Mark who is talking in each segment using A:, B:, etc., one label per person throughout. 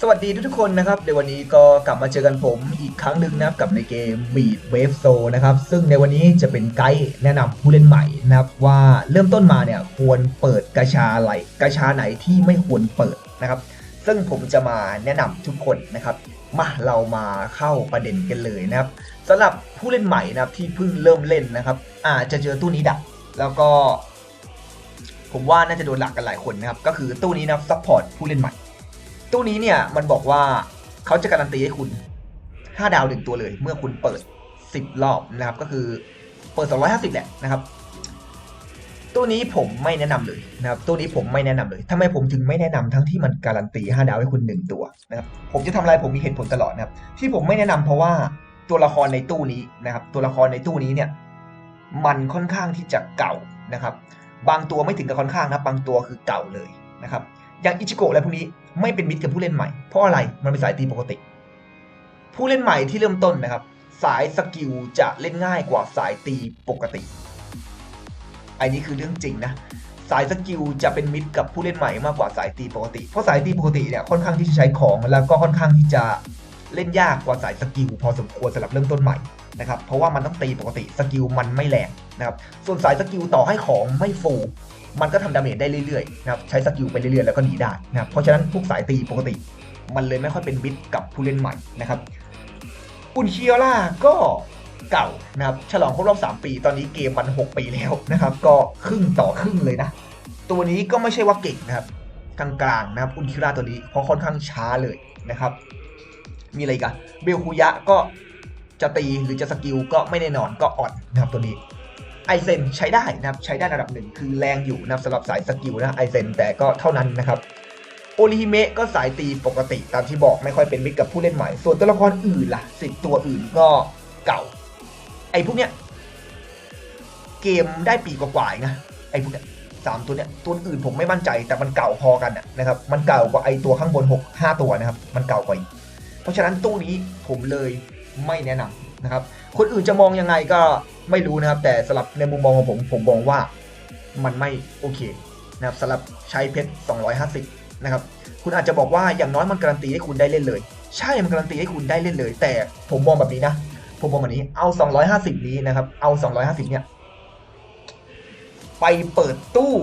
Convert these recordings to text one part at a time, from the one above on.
A: สวัสดีทุกๆคนนะครับในวันนี้ก็กลับมาเจอกันผมอีกครั้งหนึ่งนะครับกับในเกม Beat Wave Zone นะครับ ซึ่งในวันนี้จะเป็นไกด์แนะนำผู้เล่นใหม่นะครับว่าเริ่มต้นมาเนี่ยควรเปิดกระชาอะไรกระชาไหนที่ไม่ควรเปิดนะครับ ซึ่งผมจะมาแนะนำทุกคนนะครับมาเรามาเข้าประเด็นกันเลยนะครับสำหรับผู้เล่นใหม่นะครับที่เพิ่งเริ่มเล่นนะครับอาจจะเจอตู้นี้ดักแล้วก็ ผมว่าน่าจะโดนหลักกันหลายคนนะครับก็คือตู้นี้นะครับซัพพอร์ตผู้เล่นใหม่ ตู้นี้เนี่ยมันบอกว่าเขาจะการันตีให้คุณ 5 ดาวหนึ่งตัวเลย เมื่อคุณเปิด 10 รอบนะครับ ก็คือเปิด 250 แหละนะครับ ตู้นี้ผมไม่แนะนำเลยนะครับ ตู้นี้ผมไม่แนะนำเลยทำไมผมถึงไม่แนะนำทั้งที่มันการันตี 5 ดาวให้คุณ 1 ตัวนะครับ ผมจะทำอะไรผมมีเหตุผลตลอดนะครับ ที่ผมไม่แนะนำเพราะว่าตัวละครในตู้นี้นะครับ ตัวละครในตู้นี้เนี่ยมันค่อนข้างที่จะเก่านะครับ บางตัวไม่ถึงกับค่อนข้างนะบางตัวคือเก่าเลยนะครับ อย่างอิชิโกะอะไรพวกนี้ไม่เป็นมิตรกับผู้เล่นใหม่ เพราะอะไรมันเป็นสายตีปกติ ผู้เล่นใหม่ที่เริ่มต้นนะครับ สายสกิลจะเล่นง่ายกว่าสายตีปกติ อันนี้คือเรื่องจริงนะ สายสกิลจะเป็นมิตรกับผู้เล่นใหม่มากกว่าสายตีปกติ เพราะสายตีปกติเนี่ยค่อนข้างที่จะใช้ของแล้วก็ค่อนข้างที่จะ เล่นยากกว่าสายสกิลพอสมควรสำหรับเริ่มต้นใหม่นะครับเพราะว่ามันต้องตีปกติสกิลมันไม่แรงนะครับส่วนสายสกิลต่อให้ของไม่ฟูมันก็ทำดาเมจได้เรื่อยๆนะครับใช้สกิลไปเรื่อยๆแล้วก็หนีได้นะครับเพราะฉะนั้นพวกสายตีปกติ มันเลยไม่ค่อยเป็นมิตรกับผู้เล่นใหม่นะครับอุนเคียร่าก็เก่านะครับฉลองครบรอบ 3 ปี ตอนนี้เกมมัน 6 ปีแล้วนะครับ ก็ครึ่งต่อครึ่งเลยนะ ตัวนี้ก็ไม่ใช่ว่าเก่งนะครับ กลางๆนะครับอุนคิร่าตัวนี้เพราะค่อนข้างช้าเลยนะครับ มีอะไรกันเบลคุยะก็จะตีหรือจะสกิลก็ไม่แน่นอนก็อ่อนนะครับตัวนี้ไอเซนใช้ได้นะครับใช้ได้ระดับหนึ่งคือแรงอยู่นะครับสำหรับสายสกิลนะไอเซนแต่ก็เท่านั้นนะครับโอริฮิเมะก็สายตีปกติตามที่บอกไม่ค่อยเป็นมิตรกับผู้เล่นใหม่ ส่วนตัวละครอื่นล่ะสิบตัวอื่นก็เก่า ไอพวกเนี้ยเกมได้ปีกว่าๆนะไอพวกเนี้ยสามตัวเนี้ยตัวอื่นผมไม่มั่นใจแต่มันเก่าพอกันนะนะครับมันเก่ากว่าไอตัวข้างบนหกห้าตัวนะครับมันเก่ากว่าอีก เพราะฉะนั้นตู้นี้ผมเลยไม่แนะนำนะครับ คนอื่นจะมองยังไงก็ไม่รู้นะครับ แต่สำหรับในมุมมองของผม ผมมองว่ามันไม่โอเคนะครับสำหรับใช้เพชร 250 นะครับ คุณอาจจะบอกว่าอย่างน้อยมันการันตีให้คุณได้เล่นเลย ใช่มันการันตีให้คุณได้เล่นเลย แต่ผมมองแบบนี้นะ ผมมองแบบนี้เอา 250 นี้นะครับ เอา 250 เนี่ย ไปเปิดตู้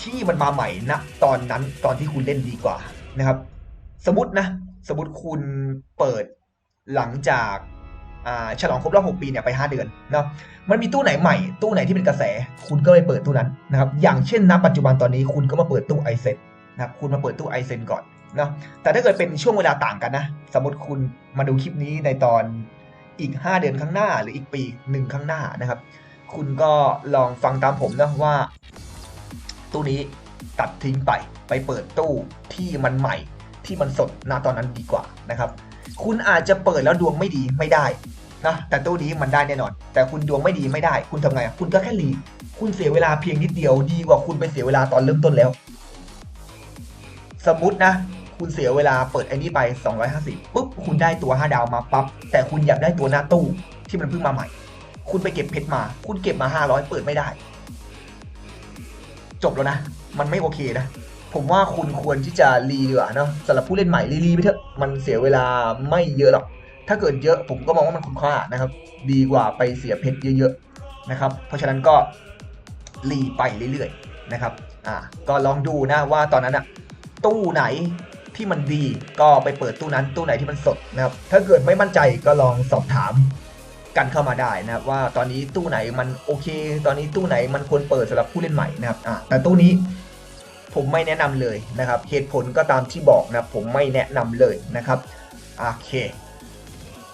A: ที่มันมาใหม่นะตอนนั้นตอนที่คุณเล่นดีกว่านะครับ สมมตินะ สมมติคุณเปิดหลังจากฉลองครบรอบ6ปีเนี่ยไป 5 เดือนเนาะมันมีตู้ไหนใหม่ ตู้ไหนที่เป็นกระแส คุณก็ไปเปิดตู้นั้นนะครับ อย่างเช่นณปัจจุบันตอนนี้คุณก็มาเปิดตู้ไอเซนนะครับ คุณมาเปิดตู้ไอเซนก่อนเนาะแต่ถ้าเกิดเป็นช่วงเวลาต่างกันนะ สมมติคุณมาดูคลิปนี้ในตอนอีก 5 เดือนข้างหน้า หรืออีกปีหนึ่งข้างหน้านะครับ คุณก็ลองฟังตามผมนะว่า ตู้นี้ตัดทิ้งไป ไปเปิดตู้ที่มันใหม่ ที่มันสดณตอนนั้นดีกว่านะครับ คุณอาจจะเปิดแล้วดวงไม่ดีไม่ได้นะแต่ตู้นี้มันได้แน่นอน แต่คุณดวงไม่ดีไม่ได้ คุณทำไงคุณก็แค่รีคุณเสียเวลาเพียงนิดเดียวดีกว่าคุณไปเสียเวลาตอนเริ่มต้นแล้ว สมมตินะ คุณเสียเวลาเปิดไอ้นี้ไป 250ปุ๊บคุณได้ตัว 5 ดาวมาปั๊บแต่คุณอยากได้ตัวหน้าตู้ที่มันเพิ่งมาใหม่ คุณไปเก็บเพชรมา คุณเก็บมา 500 เปิดไม่ได้ จบแล้วนะ มันไม่โอเคนะ ผมว่าคุณควรที่จะรีดีกว่าเนาะสำหรับผู้เล่นใหม่รีรีไปเถอะมันเสียเวลาไม่เยอะหรอก ถ้าเกิดเยอะผมก็มองว่ามันคุ้มค่านะครับ ดีกว่าไปเสียเพชรเยอะๆนะครับ เพราะฉะนั้นก็รีไปเรื่อยๆนะครับอ่าก็ลองดูนะว่าตอนนั้นอะตู้ไหนที่มันดีก็ไปเปิดตู้นั้นตู้ไหนที่มันสดนะครับ ถ้าเกิดไม่มั่นใจก็ลองสอบถามกันเข้ามาได้นะครับ ว่าตอนนี้ตู้ไหนมันโอเค ตอนนี้ตู้ไหนมันควรเปิดสำหรับผู้เล่นใหม่นะครับอ่าแต่ตู้นี้ ผมไม่แนะนำเลยนะครับ เหตุผลก็ตามที่บอกนะผมไม่แนะนำเลยนะครับโอเค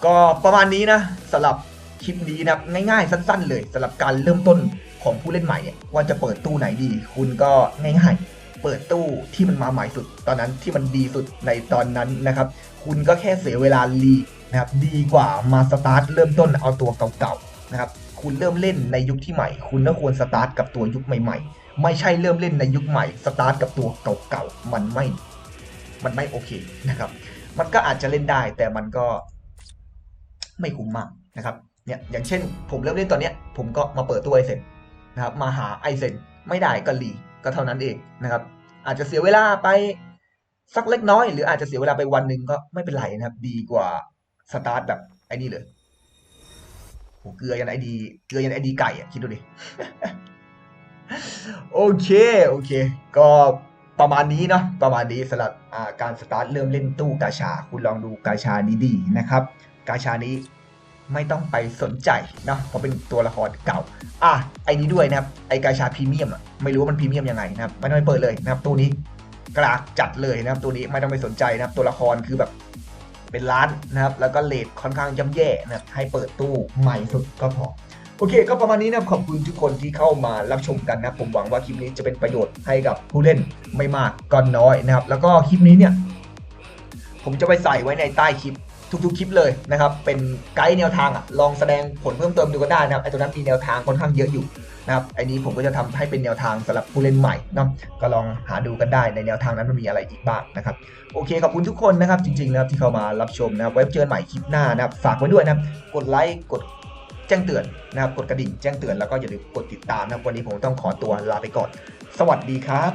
A: ก็ประมาณนี้นะสำหรับคลิปนี้นะง่ายๆ สั้น ๆ เลยสำหรับการเริ่มต้นของผู้เล่นใหม่เนี่ยว่าจะเปิดตู้ไหนดี คุณก็ง่ายๆ เปิดตู้ที่มันมาใหม่สุด ตอนนั้นที่มันดีสุดในตอนนั้นนะครับ คุณก็แค่เสียเวลารีนะครับดีกว่ามาสตาร์ทเริ่มต้นเอาตัวเก่าๆนะครับ คุณเริ่มเล่นในยุคที่ใหม่ คุณก็ควรสตาร์ทกับตัวยุคใหม่ ๆ ไม่ใช่เริ่มเล่นในยุคใหม่สตาร์ทกับตัวเก่าๆมันไม่ มันไม่โอเคนะครับ มันก็อาจจะเล่นได้แต่มันก็ไม่คุ้มมากนะครับเนี่ยอย่างเช่น ผมเริ่มเล่นตอนเนี้ย ผมก็มาเปิดตัวไอเซนนะครับมาหาไอเซนไม่ได้ก็รีก็เท่านั้นเองนะครับ อาจจะเสียเวลาไปสักเล็กน้อย หรืออาจจะเสียเวลาไปวันหนึ่งก็ไม่เป็นไรนะครับ ดีกว่าสตาร์ทแบบไอ้นี่เลย โหเกลือยันไอดีเกลือยันไอดีไก่อะคิดดูดิโอเคโอเค ก็ประมาณนี้เนาะประมาณนี้สำหรับการสตาร์ทเริ่มเล่นตู้กาชา คุณลองดูกาชานี้ดีนะครับ กาชานี้ไม่ต้องไปสนใจเนาะเพราะเป็นตัวละครเก่า อะไอ้นี้ด้วยนะครับ ไอ้กาชาพรีเมียมอะไม่รู้ว่ามันพรีเมียมยังไงนะครับ ไม่ต้องไปเปิดเลยนะครับ ตัวนี้กรากจัดเลยนะครับ ตัวนี้ไม่ต้องไปสนใจนะครับ ตัวละครคือแบบ เป็นล้านนะครับแล้วก็เลทค่อนข้างย่ำแย่นะครับให้เปิดตู้ใหม่สุดก็พอโอเค ก็ประมาณนี้นะครับขอบคุณทุกคนที่เข้ามารับชมกันนะผมหวังว่าคลิปนี้จะเป็นประโยชน์ให้กับผู้เล่นไม่มากก็น้อยนะครับ แล้วก็คลิปนี้เนี่ยผมจะไปใส่ไว้ในใต้คลิปทุกๆคลิปเลยนะครับ เป็นไกด์แนวทางอะลองแสดงผลเพิ่มเติมดูก็ได้นะครับไอ้ตัวนั้นมีแนวทางค่อนข้างเยอะอยู่ นะครับไอ้นี้ผมก็จะทำให้เป็นแนวทางสำหรับผู้เล่นใหม่เนาะก็ลองหาดูกันได้ในแนวทางนั้นมันมีอะไรอีกบ้างนะครับโอเคขอบคุณทุกคนนะครับจริงๆนะครับที่เข้ามารับชมนะครับไว้เจอกันใหม่คลิปหน้านะครับฝากไว้ด้วยนะครับกดไลค์กดแจ้งเตือนนะครับกดกระดิ่งแจ้งเตือนแล้วก็อย่าลืมกดติดตามนะวันนี้ผมต้องขอตัวลาไปก่อน สวัสดีครับ